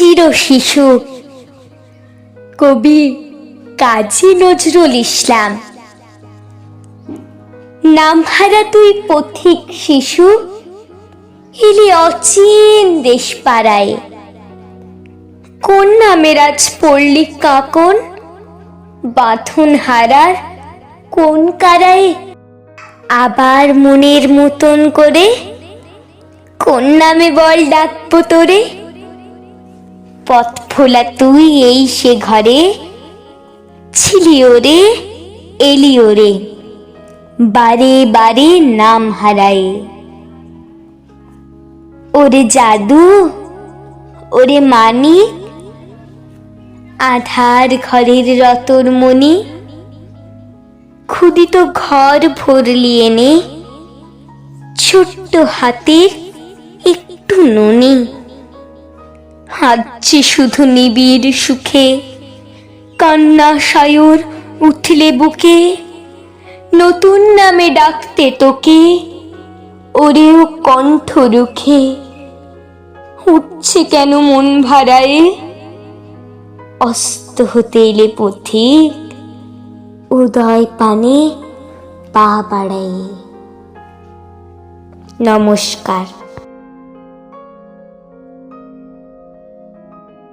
চির শিশু। কবি কাজী নজরুল ইসলাম। নামহারা তুই পথিক শিশু এলি অচিন দেশ পাড়ায় কোন নামের আজ পড়লি কাকন? বাঁধন হারার কোন কারায়? আবার মনের মতন করে কোন নামে বল ডাকবো তোরে? পথ ফোলা তুই এই সে ঘরে? ছিলি ওরে, এলি ওরে। বারে বারে নাম হারায়। ওরে জাদু, ওরে মানি আধার ঘরের রতর মণি, ক্ষুদিত ঘর ভরলি এনে, ছোট্ট হাতের একটু ননি। হাঁচছে শুধু নিবিড় সুখে। কান্না সায়র উঠলে বুকে, নতুন নামে ডাকতে তোকে, ওরেও কণ্ঠ রুখে। উঠছে কেন মন ভাড়ায় অস্ত হতে এলে পথিক, উদয় পানে পা বাড়াই নমস্কার।